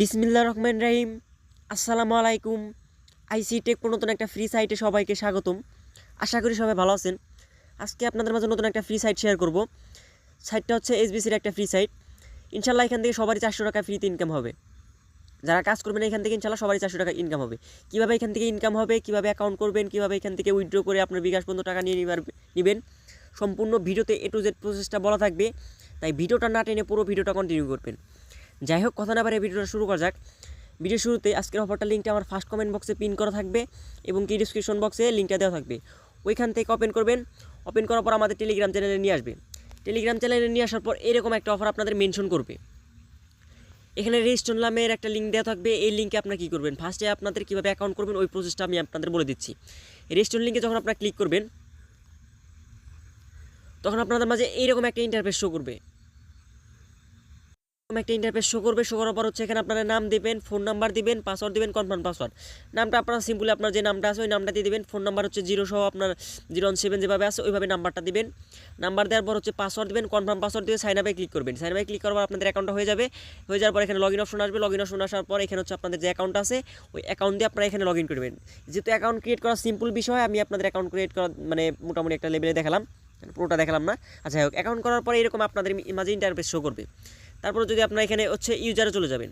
বিসমিল্লা রহমান রাহিম। আসসালামু আলাইকুম। আইসি টেক নতুন একটা ফ্রি সাইটে সবাইকে স্বাগতম। আশা করি সবাই ভালো আছেন। আজকে আপনাদের মাঝে নতুন একটা ফ্রি সাইট শেয়ার করব। সাইটটা হচ্ছে এসবিসির একটা ফ্রি সাইট ইনশাল্লাহ এখান থেকে সবারই চারশো টাকা ফ্রিতে ইনকাম হবে। যারা কাজ করবেন এখান থেকে ইনশাল্লাহ সবারই চারশো টাকা ইনকাম হবে। কীভাবে এখান থেকে ইনকাম হবে, কীভাবে অ্যাকাউন্ট করবেন, কীভাবে এখান থেকে উইথড্র করে আপনার বিকাশ পর্যন্ত টাকা নিয়ে নিবার নেবেন, সম্পূর্ণ ভিডিওতে এ টু জেড প্রসেসটা বলা থাকবে। তাই ভিডিওটা না টেনে পুরো ভিডিওটা কন্টিনিউ করবেন। যাই হোক কথা না পারে ভিডিওটা শুরু করা যাক। ভিডিও শুরুতে আজকের অফারটা লিঙ্কটা আমার ফার্স্ট কমেন্ট বক্সে পিন করা থাকবে এবং কি ডিসক্রিপশন বক্সে লিঙ্কটা দেওয়া থাকবে। ওইখান থেকে ওপেন করবেন। ওপেন করার পর আমাদের টেলিগ্রাম চ্যানেলে নিয়ে আসবে। টেলিগ্রাম চ্যানেলে নিয়ে আসার পর এরকম একটা অফার আপনাদের মেনশন করবে। এখানে রেজিস্ট্রেশন নামের একটা লিঙ্ক দেওয়া থাকবে। এই লিঙ্কে আপনারা কী করবেন? ফার্স্টে আপনাদের কীভাবে অ্যাকাউন্ট করবেন? ওই প্রসেসটা আমি আপনাদের বলে দিচ্ছি। রেজিস্ট্রেশন লিঙ্কে যখন আপনারা ক্লিক করবেন, তখন আপনাদের মাঝে এইরকম একটা ইন্টারফেস শো করবে। এরকম একটা ইন্টারফেস শো করবে শো করার পর হচ্ছে এখানে আপনারা নাম দিবেন ফোন নাম্বার দিবেন পাসওয়ার্ড দিবেন কনফার্ম পাসওয়ার্ড নামটা আপনারা সিম্পলি আপনার যে নামটা আছে, ওই নামটা দিয়ে দিবেন। ফোন নাম্বার হচ্ছে জিরো সহ আপনার জিরো ওয়ান সেভেন যেভাবে আছে, ওইভাবে নাম্বারটা দিবেন। নাম্বার দেওয়ার পর হচ্ছে পাসওয়ার্ড দিবেন কনফার্ম পাসওয়ার্ড দিয়ে সাইন আপে ক্লিক করবেন। সাইন আপে ক্লিক করার পর আপনাদের অ্যাকাউন্টটা হয়ে যাবে। হয়ে যাওয়ার পর এখানে লগ ইন অপশন আসবে। লগ ইন অপশন আসার পর এখানে হচ্ছে আপনাদের যে অ্যাকাউন্ট আছে, ওই অ্যাকাউন্ট দিয়ে আপনারা এখানে লগ ইন করবেন। যেহেতু অ্যাকাউন্ট ক্রিয়েট করা সিম্পল বিষয়, আমি আপনাদের অ্যাকাউন্ট ক্রিয়েট করা মানে মোটামুটি একটা লেভেলে দেখালাম। পুরোটা দেখালাম না। আচ্ছা হোক অ্যাকাউন্ট করার পরে এরকম আপনাদের মাঝে ইন্টারফেস শো করবে। তারপরে যদি আপনার এখানে হচ্ছে ইউজারে চলে যাবেন।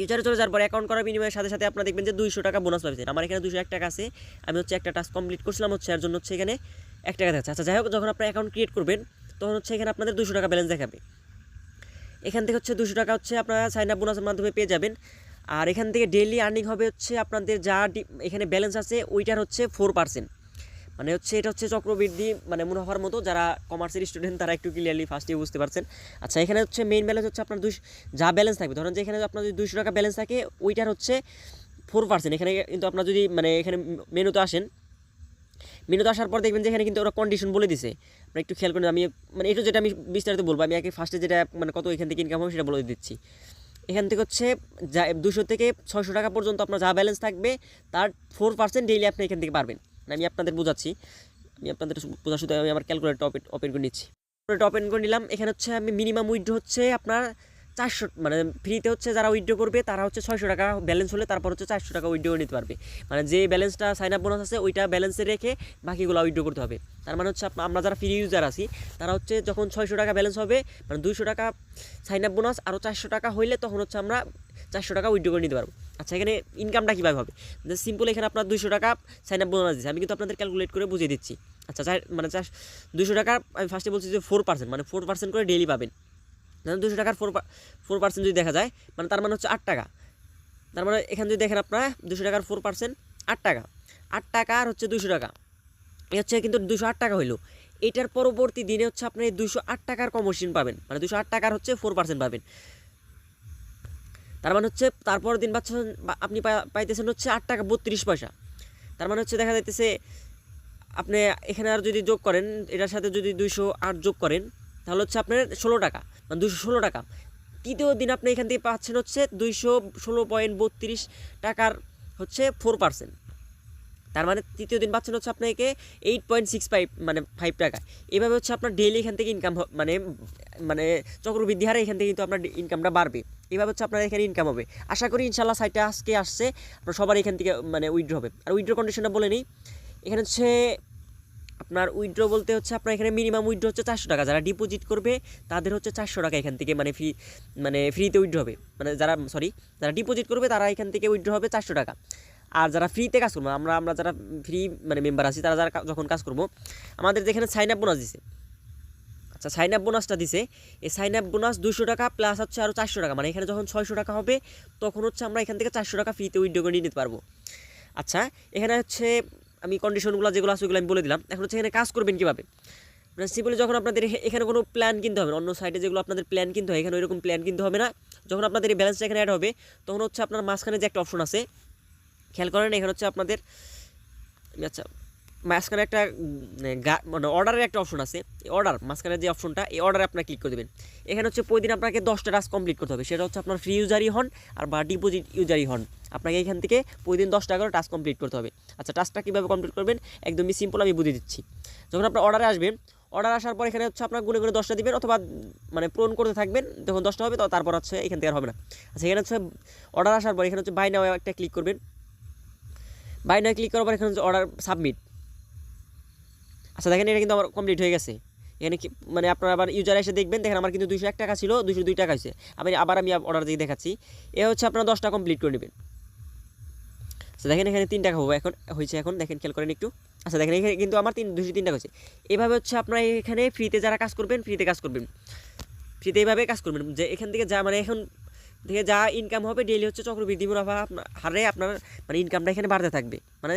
ইউজারে চলে যাওয়ার পর অ্যাকাউন্ট করার বিনিময়ের সাথে সাথে আপনারা দেখবেন যে দুইশো টাকা বোনাস পাবেন। আমার এখানে দুশো এক টাকা আছে। আমি হচ্ছে একটা টাস্ক কমপ্লিট করছিলাম হচ্ছে, এর জন্য হচ্ছে এখানে এক টাকা দেখাচ্ছে। আচ্ছা যাই হোক, যখন আপনার অ্যাকাউন্ট ক্রিয়েট করবেন, তখন হচ্ছে এখানে আপনাদের দুশো টাকা ব্যালেন্স দেখাবে। এখান থেকে হচ্ছে দুশো টাকা হচ্ছে আপনারা সাইন আপ বোনাসের মাধ্যমে পেয়ে যাবেন। আর এখান থেকে ডেইলি আর্নিং হবে হচ্ছে আপনাদের যা এখানে ব্যালেন্স আছে, ওইটার হচ্ছে ফোর পার্সেন্ট মানে হচ্ছে এটা হচ্ছে চক্রবৃদ্ধি মানে মুনাফার মতো, যারা কমার্সের স্টুডেন্ট তারা একটু ক্লিয়ারলি ফার্স্টে বুঝতে পারছেন। আচ্ছা এখানে হচ্ছে মেইন ব্যালেন্স হচ্ছে আপনার দুশ যা ব্যালেন্স থাকবে, ধরেন যে এখানে আপনার যদি দুশো টাকা ব্যালেন্স থাকে, ওইটার হচ্ছে ফোর পার্সেন্ট এখানে কিন্তু আপনার যদি মানে এখানে মেনুতে আসেন মেনুতে আসার পর দেখবেন যে এখানে কিন্তু ওরা কন্ডিশন বলে দিছে। আপনারা একটু খেয়াল করেন, আমি মানে এটা যেটা আমি বিস্তারিত বলব, আমি আগে ফার্স্টে যেটা মানে কত এখান থেকে ইনকাম হবে সেটা বলে দিচ্ছি। এখান থেকে হচ্ছে যা দুশো থেকে ছয়শো টাকা পর্যন্ত আপনার যা ব্যালেন্স থাকবে, তার ফোর পার্সেন্ট ডেইলি আপনি এখান থেকে পারবেন। মানে আমি আপনাদের বোঝাচ্ছি, আমি আপনাদের বোঝা শুধু আমি আমার ক্যালকুলেটর ওপেন ওপেন করে নিচ্ছি। ক্যালকুলেটর ওপেন করে নিলাম, এখানে হচ্ছে আমি মিনিমাম উইড্রো হচ্ছে আপনার চারশো মানে ফ্রিতে হচ্ছে যারা উইড্রো করবে, তারা হচ্ছে ছয়শো টাকা ব্যালেন্স হলে তারপর হচ্ছে চারশো টাকা উইড্রো নিতে পারবে। মানে যে ব্যালেন্সটা সাইন আপ বোনাস আছে, ওইটা ব্যালেন্সে রেখে বাকিগুলো উইড্রো করতে হবে। তার মানে হচ্ছে আমরা যারা ফ্রি ইউজার আছি, তারা হচ্ছে যখন ছয়শো টাকা ব্যালেন্স হবে মানে দুইশো টাকা সাইন আপ বোনাস আরও চারশো টাকা হইলে তখন হচ্ছে আমরা চারশো টাকা উইড্রো করে নিতে পারব। আচ্ছা এখানে ইনকামটা কীভাবে হবে? সিম্পল এখানে আপনার দুশো টাকা সাইন আপ বোনাস দিচ্ছে আমি কিন্তু আপনাদের ক্যালকুলেট করে বুঝিয়ে দিচ্ছি। আচ্ছা চার মানে চার দুশো টাকা, আমি ফার্স্টে বলছি যে ফোর পার্সেন্ট মানে ফোর পার্সেন্ট করে ডেলি পাবেন। দুশো টাকার ফোর ফোর পার্সেন্ট যদি দেখা যায় মানে তার মানে হচ্ছে আট টাকা। তার মানে এখানে যদি দেখেন আপনারা দুশো টাকার ফোর পার্সেন্ট আট টাকা। আট টাকা আর হচ্ছে দুশো টাকা। এ হচ্ছে কিন্তু দুশো আট টাকা হইল। এটার পরবর্তী দিনে হচ্ছে আপনি দুশো আট টাকার কমর্শিন পাবেন। মানে দুশো আট টাকার হচ্ছে ফোর পার্সেন্ট পাবেন। তার মানে হচ্ছে তারপর দিন পাচ্ছেন আপনি পাইতেছেন হচ্ছে আট টাকা বত্রিশ পয়সা। তার মানে হচ্ছে দেখা যাইতেছে আপনি এখানে আর যদি যোগ করেন, এটার সাথে যদি দুইশো আট যোগ করেন, তাহলে হচ্ছে আপনার ষোলো টাকা মানে দুশো ষোলো টাকা। তৃতীয় দিন আপনি এখান থেকে পাচ্ছেন হচ্ছে দুইশো ষোলো পয়েন্ট বত্রিশ টাকার হচ্ছে ফোর পার্সেন্ট তার মানে তৃতীয় দিন পাচ্ছেন হচ্ছে আপনাকে এইট পয়েন্ট সিক্স ফাইভ মানে ফাইভ টাকা। এভাবে হচ্ছে আপনার ডেইলি এখান থেকে ইনকাম মানে মানে চক্রবৃদ্ধি হারে এখান থেকে কিন্তু আপনার ইনকামটা বাড়বে। এভাবে হচ্ছে আপনার এখানে ইনকাম হবে। আশা করি ইনশাল্লাহ সাইটটা আজকে আসছে, আপনার সবার এখান থেকে মানে উইথড্র হবে। আর উইড্রো কন্ডিশনটা বলে নিই, এখানে হচ্ছে আপনার উইথড্র বলতে হচ্ছে আপনার এখানে মিনিমাম উইথড্র হচ্ছে চারশো টাকা। যারা ডিপোজিট করবে, তাদের হচ্ছে চারশো টাকা এখান থেকে মানে ফ্রি মানে ফ্রিতে উইড্রো হবে। মানে যারা সরি যারা ডিপোজিট করবে, তারা এখান থেকে উইথড্র হবে চারশো টাকা। আর যারা ফ্রিতে কাজ করব, আমরা আমরা যারা ফ্রি মানে মেম্বার আছি, তারা যারা যখন কাজ করব, আমাদের যেখানে সাইন আপ বোনাস দিছে আচ্ছা সাইন আপ বোনাসটা দিছে। এই সাইন আপ বোনাস দুশো টাকা প্লাস হচ্ছে আরও চারশো টাকা। মানে এখানে যখন ছয়শো টাকা হবে, তখন হচ্ছে আমরা এখান থেকে চারশো টাকা ফ্রিতে উইথড্র করে নিতে পারব। আচ্ছা এখানে হচ্ছে আমি কন্ডিশনগুলো যেগুলো আছে ওগুলো আমি বলে দিলাম। এখন হচ্ছে এখানে কাজ করবেন কীভাবে? মানে সিম্পলি যখন আপনাদের এখানে কোনো প্ল্যান কিনতে হবে, অন্য সাইডে যেগুলো আপনাদের প্ল্যান কিনতে হয়, এখানে ওইরকম প্ল্যান কিনতে হবে না। যখন আপনাদের এই ব্যালেন্সটা এখানে অ্যাড হবে, তখন হচ্ছে আপনার মাঝখানে যে একটা অপশন আছে, খেয়াল করেন, এখানে হচ্ছে আপনাদের আচ্ছা মাঝখানে একটা মানে অর্ডারের একটা অপশন আছে। এই অর্ডার মাঝখানে যে অপশনটা এই অর্ডারে আপনার ক্লিক করে দেবেন। এখানে হচ্ছে প্রতিদিন আপনাকে দশটা টাস্ক কমপ্লিট করতে হবে। সেটা হচ্ছে আপনার ফ্রি ইউজারই হন আর বা ডিপোজিট ইউজারই হন। আপনাকে এখান থেকে প্রতিদিন দশটা করে টাস্ক কমপ্লিট করতে হবে। আচ্ছা টাস্কটা কীভাবে কমপ্লিট করবেন? একদমই সিম্পল আমি বুঝিয়ে দিচ্ছি। যখন আপনার অর্ডারে আসবেন অর্ডার আসার পর এখানে হচ্ছে আপনার গুনে গুনে দশটা দিবেন অথবা মানে পূরণ করতে থাকবেন। যখন দশটা হবে তারপর হচ্ছে এখান থেকে আর হবে না। আচ্ছা এখানে হচ্ছে অর্ডার আসার পর এখানে হচ্ছে বাই নাও একটা ক্লিক করবেন। বাই নাও ক্লিক করার পর এখানে হচ্ছে অর্ডার সাবমিট আচ্ছা দেখেন এটা কিন্তু আমার কমপ্লিট হয়ে গেছে। এখানে মানে আপনারা আবার ইউজার এসে দেখবেন, দেখেন আমার কিন্তু দুশো এক টাকা ছিল দুশো দুই টাকা হয়েছে। আমি আবার আমি অর্ডার দিয়ে দেখাচ্ছি। এ হচ্ছে আপনারা দশটা কমপ্লিট করে নেবেন। আচ্ছা দেখেন এখানে তিন টাকা হব। এখন হয়েছে এখন, দেখেন খেয়াল করেন একটু। আচ্ছা দেখেন এখানে কিন্তু আমার তিন দুশো তিন টাকা হয়েছে। এভাবে হচ্ছে আপনারা এখানে ফ্রিতে যারা কাজ করবেন ফ্রিতে কাজ করবেন। ফ্রিতে এইভাবে কাজ করবেন। যে এখান থেকে যা মানে এখন থেকে যা ইনকাম হবে ডেইলি হচ্ছে চক্রবৃদ্ধি মুনাফা হারে আপনার মানে ইনকামটা এখানে বাড়তে থাকবে। মানে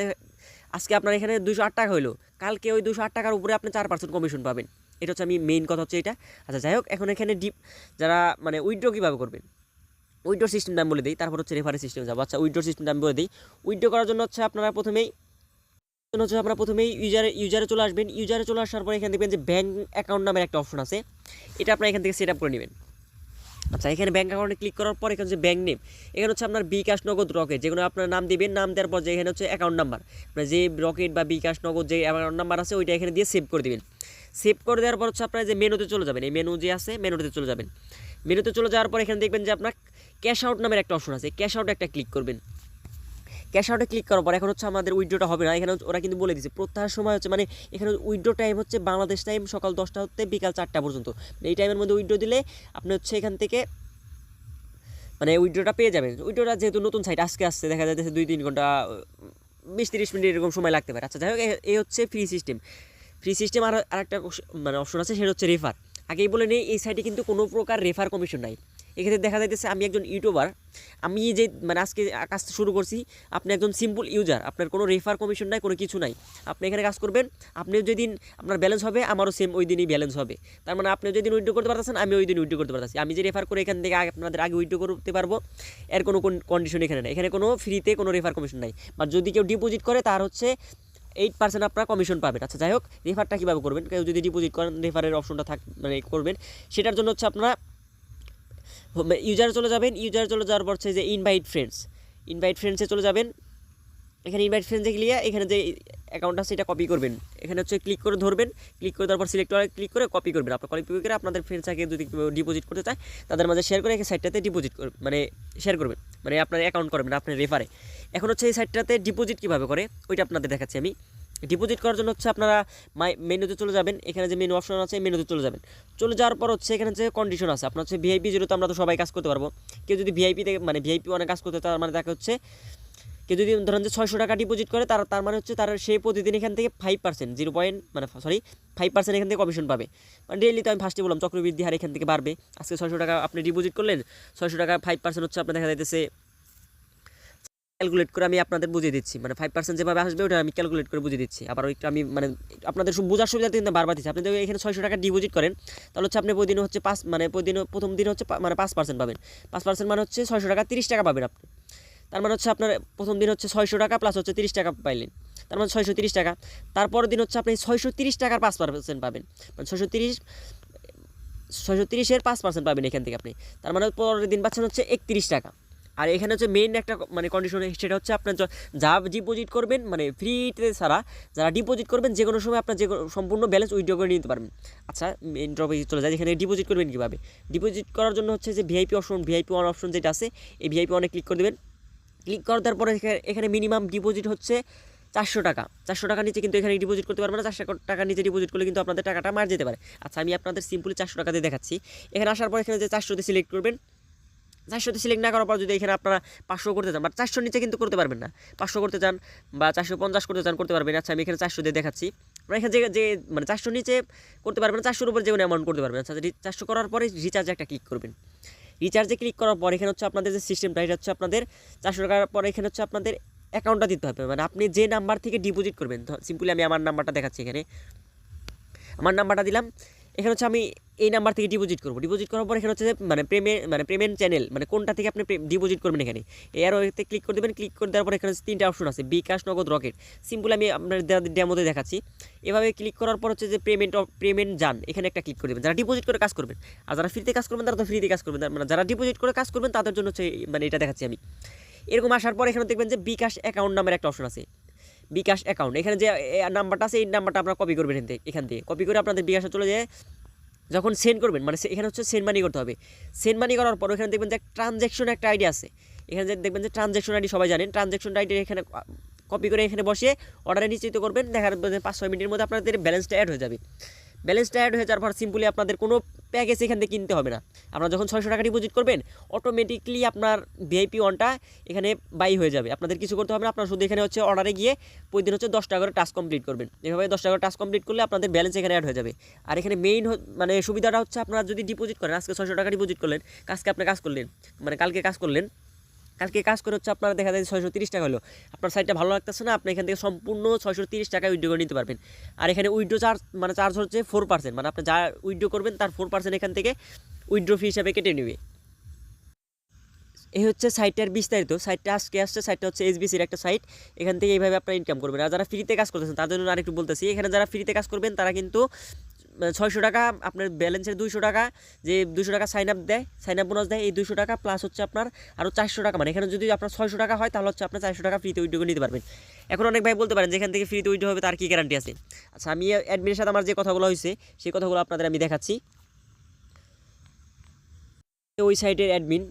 আজকে আপনার এখানে দুশো আট টাকা হলো কালকে ওই দুশো আট টাকার উপরে আপনি চার পার্সেন্ট কমিশন পাবেন। এটা হচ্ছে আমি মেইন কথা হচ্ছে এটা। আচ্ছা যাই হোক, এখন এখানে ডিপ যারা মানে উইড্রো কীভাবে করবেন? উইথড্র সিস্টেমটা আমি বলে দিই, তারপর হচ্ছে রেফারেন্স সিস্টেম যাব। আচ্ছা উইথড্র সিস্টেমটা আমি বলে দিই। উইড্রো করার জন্য হচ্ছে আপনারা প্রথমেই হচ্ছে আপনারা প্রথমেই ইউজারে ইউজারে চলে আসবেন। ইউজারে চলে আসার পরে এখানে দেখবেন যে ব্যাঙ্ক অ্যাকাউন্ট নামের একটা অপশন আছে। এটা আপনারা এখান থেকে সেট আপ করে নেবেন। আচ্ছা এখানে ব্যাঙ্ক অ্যাকাউন্টে ক্লিক করার পর এখানে হচ্ছে ব্যাঙ্ক নেম এখানে হচ্ছে আপনার বিকাশ নগদ রকেট, যেগুলো আপনার নাম দিবেন, নাম দেওয়ার পর যে এখানে হচ্ছে অ্যাকাউন্ট নাম্বার আপনার যে রকেট বা বিকাশ নগদ যে অ্যাকাউন্ট নাম্বার আছে, ওইটা এখানে দিয়ে সেভ করে দেবেন। সেভ করে দেওয়ার পর হচ্ছে আপনার যে মেনুতে চলে যাবেন, এই মেনু যে আছে মেনুতে চলে যাবেন। মেনুতে চলে যাওয়ার পর এখানে দেখবেন যে আপনার ক্যাশ আউট নামের একটা অপশন আছে। ক্যাশ আউট একটা ক্লিক করবেন। ক্যাশ আউটে ক্লিক করার পর এখন হচ্ছে আমাদের উইড্রোটা হবে না। এখানে ওরা কিন্তু বলে দিচ্ছে প্রত্যাহার সময় হচ্ছে মানে এখানে উইড্রো টাইম হচ্ছে বাংলাদেশ টাইম সকাল দশটা হতে বিকাল চারটা পর্যন্ত। মানে এই টাইমের মধ্যে উইড্রো দিলে আপনি হচ্ছে এখান থেকে মানে উইড্রোটা পেয়ে যাবেন। উইড্রোটা যেহেতু নতুন সাইট আজকে আসছে, দেখা যাচ্ছে দুই তিন ঘণ্টা বিশ তিরিশ মিনিট এরকম সময় লাগতে পারে। আচ্ছা যাই হোক এই হচ্ছে ফ্রি সিস্টেম ফ্রি সিস্টেম আর, আরেকটা মানে অপশন আছে, সেটা হচ্ছে রেফার আগেই বলে নেই, এই সাইটে কিন্তু কোনো প্রকার রেফার কমিশন নাই। এক্ষেত্রে দেখা যাইতেছে আমি একজন ইউটিউবার আমি যে মানে আজকে কাজ শুরু করছি, আপনি একজন সিম্পল ইউজার আপনার কোনো রেফার কমিশন নাই, কোনো কিছু নাই। আপনি এখানে কাজ করবেন, আপনি যেদিন আপনার ব্যালেন্স হবে, আমারও সেম ওই দিনই ব্যালেন্স হবে। তার মানে আপনি যেদিন উইড্রো করতে পারতেছেন, আমি ওই দিন উইড্রো করতে পারতেছি। আমি যে রেফার করে এখান থেকে আপনাদের আগে উইড্রো করতে পারব, এর কোনো কন্ডিশন এখানে নেই। এখানে কোনো ফ্রিতে কোনো রেফার কমিশন নাই। বা যদি কেউ ডিপোজিট করে, তার হচ্ছে এইট পার্সেন্ট আপনারা কমিশন পাবেন। আচ্ছা যাই হোক রেফারটা কীভাবে করবেন? কেউ যদি ডিপোজিট করেন রেফারের অপশনটা থাক মানে করবেন, সেটার জন্য হচ্ছে আপনারা ইউজারে চলে যাবেন ইউজার চলে যাওয়ার পর হচ্ছে যে ইনভাইট ফ্রেন্ডস ইনভাইট ফ্রেন্ডসে চলে যাবেন। এখানে ইনভাইট ফ্রেন্ডসে গিয়ে এখানে যে অ্যাকাউন্ট আছে এটা কপি করবেন। এখানে হচ্ছে ক্লিক করে ধরবেন। ক্লিক করে তারপর সিলেক্ট করে ক্লিক করে কপি করবেন। আপনার কপি করে আপনাদের ফ্রেন্ডসকে যদি ডিপোজিট করতে চায়, তাদের মাঝে শেয়ার করে এই সাইটটাতে ডিপোজিট করবেন মানে শেয়ার করবেন। মানে আপনার অ্যাকাউন্ট করবেন, আপনার রেফারে এখন হচ্ছে এই সাইটটাতে ডিপোজিট কীভাবে করে? ওইটা আপনাদের দেখাচ্ছি আমি। ডিপোজিট করার জন্য হচ্ছে আপনারা মাই মেনুতে চলে যাবেন। এখানে যে মেনু অপশন আছে মেনুতে চলে যাবেন। চলে যাওয়ার পর হচ্ছে এখানে যে কন্ডিশন আছে, আপনার হচ্ছে ভিআইপি যেহেতু আমরা তো সবাই কাজ করতে পারব। কেউ যদি ভিআইপি থেকে মানে ভিআইপি অনেক কাজ করতে তার মানে তাকে হচ্ছে কেউ যদি ধরেন যে ছয়শো টাকা ডিপোজিট করে, তার তার মানে হচ্ছে তার সে প্রতিদিন এখান থেকে ফাইভ পার্সেন্ট জিরো পয়েন্ট মানে সরি ফাইভ পার্সেন্ট এখান থেকে কমিশন পাবে। মানে ডেইলি তো আমি ফার্স্টে বললাম, চক্রবৃদ্ধি হার এখান থেকে বাড়বে। আজকে ছয়শো টাকা আপনি ডিপোজিট করলেন, ছয়শো টাকা ফাইভ পার্সেন্ট হচ্ছে আপনার দেখা যাইতেছে ক্যালকুলেট করে আমি আপনাদের বুঝিয়ে দিচ্ছি। মানে ফাইভ পার্সেন্ট যেভাবে আসবে, ওটা আমি ক্যালকুলেট করে বুঝিয়ে দিচ্ছি। আবার ওইটা আমি মানে আপনাদের বোঝার সুবিধা কিন্তু বারবার দিচ্ছি। আপনি যদি এখানে ছয়শো টাকা ডিপোজিট করেন, তাহলে হচ্ছে আপনি প্রতিদিন হচ্ছে পাঁচ মানে প্রতিদিন, প্রথম দিন হচ্ছে মানে পাঁচ পার্সেন্ট পাবেন। পাঁচ পার্সেন্ট মানে হচ্ছে ছয়শো টাকা তিরিশ টাকা পাবেন আপনি। তার মানে হচ্ছে আপনার প্রথম দিন হচ্ছে ছয়শো টাকা প্লাস হচ্ছে তিরিশ টাকা পাইলেন। তার মানে ছয়শো তিরিশ টাকা। তারপরের দিন হচ্ছে আপনি ছয়শো তিরিশ টাকার পাঁচ পার্সেন্ট পাবেন। মানে ছয়শো তিরিশ, ছয়শো তিরিশের পাঁচ পার্সেন্ট পাবেন এখান থেকে আপনি। তার মানে পরের দিন পাচ্ছেন হচ্ছে একত্রিশ টাকা। আর এখানে হচ্ছে মেইন একটা মানে কন্ডিশন সেটা হচ্ছে আপনার যা ডিপোজিট করবেন মানে ফ্রিতে ছাড়া যারা ডিপোজিট করবেন, যে কোনো সময় আপনার যে সম্পূর্ণ ব্যালেন্স উইথড্র করে নিতে পারবেন। আচ্ছা মেইন টপিক চলে যায় যেখানে ডিপোজিট করবেন কীভাবে? ডিপোজিট করার জন্য হচ্ছে যে VIP option VIP one option যেটা আছে, এই ভিআইপি ওয়ানে ক্লিক করে দেবেন। ক্লিক করে দেওয়ার পরে এখানে- এখানে মিনিমাম ডিপোজিট হচ্ছে চারশো টাকা। চারশো টাকা নিচে কিন্তু এখানে ডিপোজিট করতে পারবে না। চারশো টাকা নিচে ডিপোজিট করলে কিন্তু আপনাদের টাকাটা মার যেতে পারে। আচ্ছা আমি আপনাদের সিম্পলি চারশো টাকা দিয়ে দেখাচ্ছি। এখানে আসার পর এখানে যে চারশোতে সিলেক্ট করবেন চারশোতে সিলেক্ট না করার পর যদি এখানে আপনারা পাঁচশো করতে চান, বা চারশোর নিচে কিন্তু করতে পারবেন না। পাঁচশো করতে চান বা চারশো পঞ্চাশ করতে চান, করতে পারবেন। আচ্ছা আমি এখানে চারশো দিয়ে দেখাচ্ছি। আমরা এখানে যে যে মানে চারশোর নিচে করতে পারবেন চারশোর উপর যে কোনো অ্যামাউন্ট করতে পারবেন। আচ্ছা চারশো করার পরে রিচার্জে একটা ক্লিক করবেন। রিচার্জে ক্লিক করার পর এখানে হচ্ছে আপনাদের যে সিস্টেমটা এটা হচ্ছে আপনাদের চারশো টাকার পরে এখানে হচ্ছে আপনাদের অ্যাকাউন্টটা দিতে হবে। মানে আপনি যে নাম্বার থেকে ডিপোজিট করবেন সিম্পলি আমি আমার নাম্বারটা দেখাচ্ছি এখানে। আমার নাম্বারটা দিলাম। এখানে হচ্ছে আমি এই নাম্বার থেকে ডিপোজিট করব। ডিপোজিট করার পর এখানে হচ্ছে মানে পেমেন্ট মানে পেমেন্ট চ্যানেল মানে কোনটা থেকে আপনি ডিপোজিট করবেন এখানে। এর ওতে ক্লিক করে দেবেন ক্লিক করে দেওয়ার পর এখানে তিনটা অপশন আছে বিকাশ নগদ রকেট সিম্পল আমি আপনার ডেমোতে দেখাচ্ছি। এভাবে ক্লিক করার পর হচ্ছে যে পেমেন্ট পেমেন্ট যান, এখানে একটা ক্লিক করে দেবেন। যারা ডিপোজিট করে কাজ করবেন, আর যারা ফ্রিতে কাজ করবেন, তারা তো ফ্রিতে কাজ করবেন। মানে যারা ডিপোজিট করে কাজ করবেন, তাদের জন্য হচ্ছে মানে এটা দেখাচ্ছি আমি। এরকম আসার পর এখানে দেখবেন যে বিকাশ অ্যাকাউন্ট নামের একটা অপশন আছে। বিকাশ অ্যাকাউন্ট এখানে যে নাম্বারটা আছে, এই নাম্বারটা আপনারা কপি করবেন এখান থেকে কপি করে আপনাদের বিকাশে চলে যায় যখন সেন্ড করবেন মানে এখানে হচ্ছে সেন্ড মানি করতে হবে। সেন্ড মানি করার পর এখানে দেখবেন যে ট্রানজ্যাকশন একটা আইডি আছে। এখানে দেখবেন যে ট্রানজ্যাকশন আইডি সবাই জানেন ট্রানজ্যাকশন আইডি এখানে কপি করে এখানে বসে অর্ডারে নিশ্চিত করবেন। দেখা যাবে পাঁচ ছয় মিনিটের মধ্যে আপনাদের ব্যালেন্সটা অ্যাড হয়ে যাবে। ব্যালেন্সটা অ্যাড হয়ে যাওয়ার পর সিম্পলি আপনাদের কোনো প্যাকেজ এখান থেকে কিনতে হবে না। আপনারা যখন ছয়শো টাকা ডিপোজিট করবেন অটোমেটিকলি আপনার ভিআইপি ওয়ানটা এখানে বাই হয়ে যাবে। আপনাদের কিছু করতে হবে না, আপনারা শুধু এখানে হচ্ছে অর্ডারে গিয়ে প্রতিদিন হচ্ছে দশ টাকা করে টাস্ক কমপ্লিট করবেন। এভাবে দশ টাকা করে টাস্ক কমপ্লিট করলে আপনাদের ব্যালেন্স এখানে অ্যাড হয়ে যাবে। আর এখানে মেইন মানে সুবিধাটা হচ্ছে আপনারা যদি ডিপোজিট করেন, আজকে ছয়শো টাকা ডিপোজিট করলেন, কাজকে আপনি কাজ করলেন মানে কালকে কাজ করলেন কালকে কাজ করে হচ্ছে আপনার দেখা যায় ছয়শো তিরিশ টাকা হলো। আপনার সাইটটা ভালো লাগতেছে না, আপনি এখান থেকে সম্পূর্ণ ছয়শো তিরিশ টাকা উইড্রো করে নিতে পারবেন। আর এখানে উইড্রো চার্জ মানে চার্জ হচ্ছে ফোর পার্সেন্ট মানে আপনি যা উইড্রো করবেন তার ফোর পার্সেন্ট এখান থেকে উইড্রো ফি হিসাবে কেটে নেবে। এই হচ্ছে সাইটটার বিস্তারিত সাইটটা আজকে আসছে সাইটটা হচ্ছে এসবিসির একটা সাইট এখান থেকে এইভাবে আপনারা ইনকাম করবেন। আর যারা ফ্রিতে কাজ করতেছেন, তাদের জন্য আরেকটু বলতেছি, এখানে যারা ফ্রিতে কাজ করবেন, তারা কিন্তু ছয়শো টাকা, আপনার ব্যালেন্সের দুইশো টাকা, যে দুশো টাকা সাইন আপ দেয় সাইন আপ বোনাস দেয়, এই দুশো টাকা প্লাস হচ্ছে আপনার আরও চারশো টাকা। মানে এখানে যদি আপনার ছয়শো টাকা হয়, তাহলে হচ্ছে আপনার চারশো টাকা ফ্রিতে উইড্রো নিতে পারবেন। এখন অনেক ভাই বলতে পারেন, যেখান থেকে ফ্রিতে উইড্রো হবে, তার কী গ্যারান্টি আছে? আচ্ছা আমি অ্যাডমিনের সাথে আমার যে কথাগুলো হয়েছে, সেই কথাগুলো আপনাদের আমি দেখাচ্ছি। ওই সাইটের অ্যাডমিন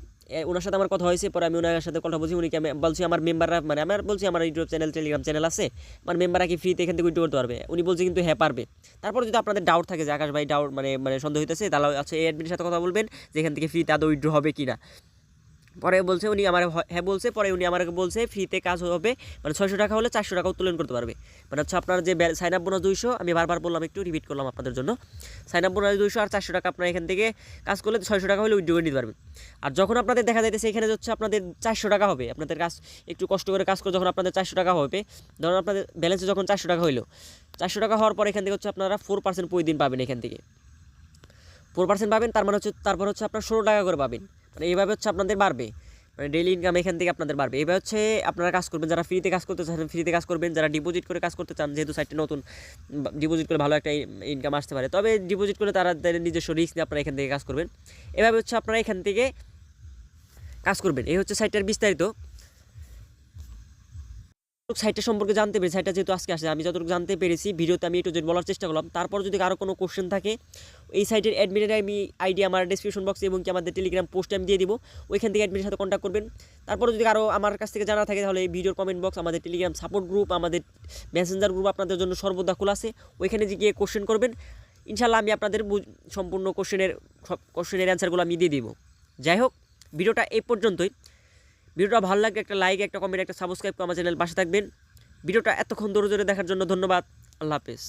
ওনার সাথে আমার কথা হয়েছে, পরে আমি ওনার সাথে কথা বলছি, উনি বলছি আমার মেম্বাররা মানে আমার বলছি আমার ইউটিউব চ্যানেল টেলিগ্রাম চ্যানেল আছে, আমার মেম্বাররা কি ফ্রিতে এখান থেকে উইড্রো করতে পারবে? উনি বলছে কিন্তু হ্যাঁ পারবে। তারপর যদি আপনাদের ডাউট থাকে যে আকাশ ভাই ডাউট মানে মানে সন্দেহ হইতেছে, তাহলে আচ্ছা এই অ্যাডমিনের সাথে কথা বলবেন, যে এখান থেকে ফ্রিতে আদৌ উইড্রো হবে কি না পরে বলছে উনি আমার হ্যাঁ বলছে, পরে উনি আমাকে বলছে ফ্রিতে কাজ হবে মানে ছয়শো টাকা হলে চারশো টাকা উত্তোলন করতে পারবে। মানে হচ্ছে আপনার যে সাইন আপ বোনাস দুইশো, আমি বারবার বললাম একটু রিপিট করলাম আপনাদের জন্য। সাইন আপ বোনাস দুইশো আর চারশো টাকা আপনার এখান থেকে কাজ করলে ছয়শো টাকা হলে উইড্রো করে নিতে পারবেন। আর যখন আপনাদের দেখা যাইতেছে এখানে হচ্ছে আপনাদের চারশো টাকা হবে, আপনাদের কাজ একটু কষ্ট করে কাজ করে যখন আপনাদের চারশো টাকা হবে, ধরুন আপনাদের ব্যালেন্সে যখন চারশো টাকা হইল, চারশো টাকা হওয়ার পর এখান থেকে হচ্ছে আপনারা ফোর পার্সেন্ট প্রতিদিন পাবেন এখান থেকে। ফোর পার্সেন্ট পাবেন, তার মানে হচ্ছে তারপর হচ্ছে আপনার ষোলো টাকা করে পাবেন। মানে এইভাবে হচ্ছে আপনাদের বাড়বে। মানে ডেলি ইনকাম এখান থেকে আপনাদের বাড়বে। এবার হচ্ছে আপনারা কাজ করবেন, যারা ফ্রিতে কাজ করতে চান ফ্রিতে কাজ করবেন, যারা ডিপোজিট করে কাজ করতে চান, যেহেতু সাইটটা নতুন ডিপোজিট করে ভালো একটা ইনকাম আসতে পারে। তবে ডিপোজিট করে তারা নিজস্ব রিস্ক নিয়ে আপনারা এখান থেকে কাজ করবেন। এভাবে হচ্ছে আপনারা এখান থেকে কাজ করবেন। এই হচ্ছে সাইটটার বিস্তারিত। সাইটটা সম্পর্কে জানতে পেরেছি সাইটটা যেহেতু আজকে আসে, আমি যতটুকু জানতে পেরেছি, ভিডিওতে আমি একটু বলার চেষ্টা করলাম। তারপর যদি আরও কোনো কোশ্চেন থাকে, এই সাইটের অ্যাডমিনের আমি আইডি আমার ডিসক্রিপশন বক্সে এবং কি আমাদের টেলিগ্রাম পোস্টে আমি দিয়ে দিব, ওইখান থেকে অ্যাডমিনের সাথে কন্ট্যাক্ট করবেন। তারপরে যদি আরও আমার কাছ থেকে জানা থাকে, তাহলে এই ভিডিওর কমেন্ট বক্স আমাদের টেলিগ্রাম সাপোর্ট গ্রুপ আমাদের মেসেঞ্জার গ্রুপ আপনাদের জন্য সর্বদা খোলা আছে। ওইখানে গিয়ে কোশ্চেন করবেন ইনশাল্লাহ আমি আপনাদের সম্পূর্ণ কোশ্চেনের সব কোশ্চেনের অ্যান্সারগুলো আমি দিয়ে দিব। যাই হোক ভিডিওটা এই পর্যন্তই। ভিডিওটা ভালো লাগে একটা লাইক একটা কমেন্ট একটা সাবস্ক্রাইব করে আমার চ্যানেল পাশে থাকবেন। ভিডিওটা এতক্ষণ দূরে দূরে দেখার জন্য ধন্যবাদ। আল্লাহ হাফেজ।